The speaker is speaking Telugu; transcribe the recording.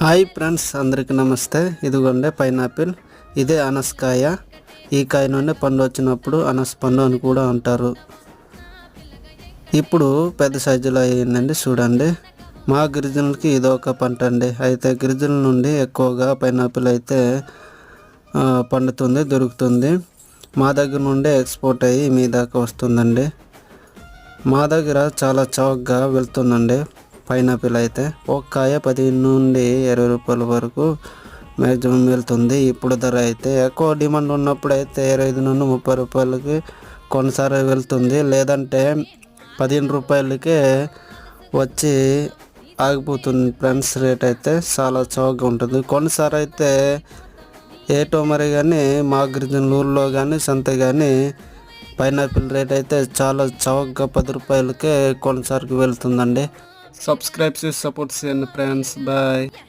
హాయ్ ఫ్రెండ్స్ అందరికీ నమస్తే. ఇదిగోండి పైనాపిల్. ఇదే అనసకాయ. ఈ కాయ నుండి పండు వచ్చినప్పుడు అనస పండు అని కూడా అంటారు. ఇప్పుడు పెద్ద సైజులో అయ్యిందండి చూడండి. మా గిరిజనులకి ఇది ఒక పంట అండి. అయితే గిరిజనుల నుండి ఎక్కువగా పైనాపిల్ అయితే పండుతుంది దొరుకుతుంది. మా దగ్గర నుండి ఎక్స్పోర్ట్ అయ్యి మీ దాకా వస్తుందండి. మా దగ్గర చాలా చౌకగా వెళ్తుందండి. పైనాపిల్ అయితే ఒక కాయ పదిహేను నుండి ఇరవై రూపాయల వరకు మ్యాక్సిమం వెళ్తుంది. ఇప్పుడు ధర అయితే ఎక్కువ డిమాండ్ ఉన్నప్పుడు అయితే ఇరవై ఐదు నుండి ముప్పై రూపాయలకి కొన్నిసార్లు వెళ్తుంది. లేదంటే పదిహేను రూపాయలకే వచ్చి ఆగిపోతుంది ఫ్రెండ్స్. రేట్ అయితే చాలా చౌకగా ఉంటుంది. కొన్నిసార్లు అయితే ఏటో మరి కానీ మా గిరిజన ఊర్లో కానీ సంత కానీ పైనాపిల్ రేట్ అయితే చాలా చౌకగా పది రూపాయలకే కొన్నిసారికి వెళ్తుందండి. Subscribe, to support, and friends. Bye.